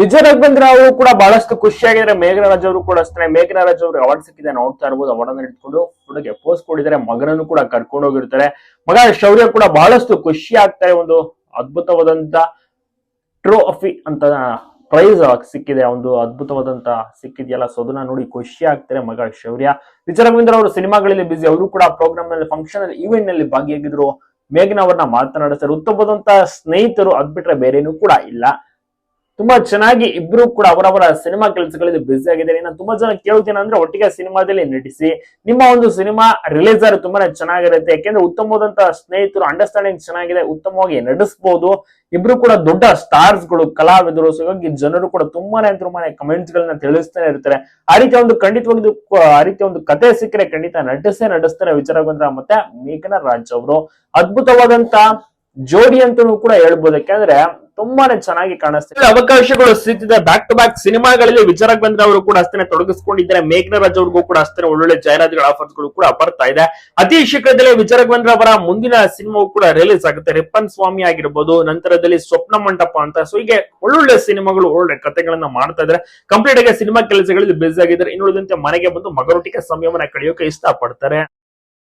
ವಿಜಯ್ ರಾಘವೇಂದ್ರ ಅವರು ಕೂಡ ಬಹಳಷ್ಟು ಖುಷಿಯಾಗಿದ್ದಾರೆ ಮೇಘನರಾಜ್ ಅವರು ಕೂಡ ಅಷ್ಟೇ. ಮೇಘನರಾಜ್ ಅವರು ಅವಾರ್ಡ್ ಸಿಕ್ಕಿದೆ ನೋಡ್ತಾ ಇರ್ಬೋದು. ಅವಾರ್ಡ್ ಅನ್ನ ಇಟ್ಕೊಂಡು ಹುಡುಗೆ ಪೋಸ್ಟ್ ಕೊಡಿದ್ದಾರೆ ಮಗನನ್ನು ಕೂಡ ಕರ್ಕೊಂಡು ಹೋಗಿರ್ತಾರೆ. ಮಗ ಶೌರ್ಯ ಕೂಡ ಬಹಳಷ್ಟು ಖುಷಿ ಆಗ್ತಾರೆ. ಒಂದು ಅದ್ಭುತವಾದಂತ ಟ್ರೋಫಿ ಅಂತ ಪ್ರೈಸ್ ಸಿಕ್ಕಿದೆ. ಒಂದು ಅದ್ಭುತವಾದಂತ ಸಿಕ್ಕಿದೆಯಲ್ಲ. ಸೊ ನೋಡಿ ಖುಷಿ ಆಗ್ತಾರೆ ಮಗ ಶೌರ್ಯ. ವಿಜಯ ರಾಘವೇಂದ್ರ ಅವರು ಸಿನಿಮಾಗಳಲ್ಲಿ ಬಿಸಿ ಅವರು ಕೂಡ ಪ್ರೋಗ್ರಾಮ್ನಲ್ಲಿ ಫಂಕ್ಷನ್ ಅಲ್ಲಿ ಈವೆಂಟ್ನಲ್ಲಿ ಭಾಗಿಯಾಗಿದ್ರು. ಮೇಘನ ಅವ್ರನ್ನ ಮಾತನಾಡಿಸ್ತಾರೆ. ಉತ್ತಮವಾದಂತಹ ಸ್ನೇಹಿತರು ಅದ್ಬಿಟ್ರೆ ಬೇರೇನೂ ಕೂಡ ಇಲ್ಲ. ತುಂಬಾ ಚೆನ್ನಾಗಿ ಇಬ್ರು ಕೂಡ ಅವರವರ ಸಿನಿಮಾ ಕೆಲಸಗಳಲ್ಲಿ ಬ್ಯುಸಿ ಆಗಿದ್ದಾರೆ. ನಾನು ತುಂಬಾ ಜನ ಕೇಳ್ತೀನಿ ಅಂದ್ರೆ ಒಟ್ಟಿಗೆ ಸಿನಿಮಾದಲ್ಲಿ ನಟಿಸಿ, ನಿಮ್ಮ ಒಂದು ಸಿನಿಮಾ ರಿಲೀಸ್ ಆದ್ರೆ ತುಂಬಾನೇ ಚೆನ್ನಾಗಿರುತ್ತೆ. ಯಾಕೆಂದ್ರೆ ಉತ್ತಮವಾದಂತಹ ಸ್ನೇಹಿತರು ಅಂಡರ್ಸ್ಟ್ಯಾಂಡಿಂಗ್ ಚೆನ್ನಾಗಿದೆ, ಉತ್ತಮವಾಗಿ ನಡೆಸಬಹುದು ಇಬ್ರು ಕೂಡ ದೊಡ್ಡ ಸ್ಟಾರ್ಸ್ಗಳು, ಕಲಾವಿದರು. ಸೊ ಜನರು ಕೂಡ ತುಂಬಾನೇ ತುಂಬಾನೇ ಕಮೆಂಟ್ಸ್ ಗಳನ್ನ ತಿಳಿಸ್ತಾನೆ ಇರ್ತಾರೆ. ಆ ರೀತಿಯ ಒಂದು ಖಂಡಿತವಾಗಿ ಆ ರೀತಿಯ ಒಂದು ಕತೆ ಸಿಕ್ಕರೆ ಖಂಡಿತ ನಟಿಸೇ ನಡೆಸ್ತಾರೆ ವಿಚಾರಗೊಂಡ್ರ ಮತ್ತೆ ಮೇಘನ ರಾಜ್ ಅವರು. ಅದ್ಭುತವಾದಂತ ಜೋಡಿ ಅಂತಲೂ ಕೂಡ ಹೇಳ್ಬೋದು. ಯಾಕಂದ್ರೆ ತುಂಬಾನೇ ಚೆನ್ನಾಗಿ ಕಾಣಿಸ್ತಿದೆ. ಅವಕಾಶಗಳು ಸಿಗ್ತಿದೆ. ಬ್ಯಾಕ್ ಟು ಬ್ಯಾಕ್ ಸಿನಿಮಾಗಳಲ್ಲಿ ವಿಚಾರಕ್ಕೆ ಬಂದ್ರೆ ಅವರು ಕೂಡ ಅಷ್ಟೇ ತೊಡಗಿಸ್ಕೊಂಡಿದ್ದಾರೆ. ಮೇಘನರಾಜ್ ಅವ್ರಿಗೂ ಕೂಡ ಅಷ್ಟೇ ಒಳ್ಳೊಳ್ಳೆ ಜಾಹೀರಾತುಗಳ ಆಫರ್ಸ್ಗಳು ಕೂಡ ಬರ್ತಾ ಇದೆ. ಅತಿ ಶೀಘ್ರದಲ್ಲೇ ವಿಚಾರಕ್ಕೆ ಬಂದ್ರೆ ಅವರ ಮುಂದಿನ ಸಿನಿಮಾವು ಕೂಡ ರಿಲೀಸ್ ಆಗುತ್ತೆ. ರಿಪ್ಪನ್ ಸ್ವಾಮಿ ಆಗಿರ್ಬೋದು, ನಂತರದಲ್ಲಿ ಸ್ವಪ್ನ ಮಂಟಪ ಅಂತ. ಸೊ ಹೀಗೆ ಒಳ್ಳೊಳ್ಳೆ ಸಿನಿಮಾಗಳು ಒಳ್ಳೆ ಕಥೆಗಳನ್ನ ಮಾಡ್ತಾ ಇದ್ದಾರೆ. ಕಂಪ್ಲೀಟ್ ಆಗಿ ಸಿನಿಮಾ ಕೆಲಸಗಳಲ್ಲಿ ಬ್ಯುಸಿ ಆಗಿದ್ದಾರೆ. ಇನ್ನುಳಿದಂತೆ ಮನೆಗೆ ಬಂದು ಮಗರೊಟ್ಟಿಗೆ ಸಮಯವನ್ನ ಕಳೆಯೋಕೆ ಇಷ್ಟಪಡ್ತಾರೆ.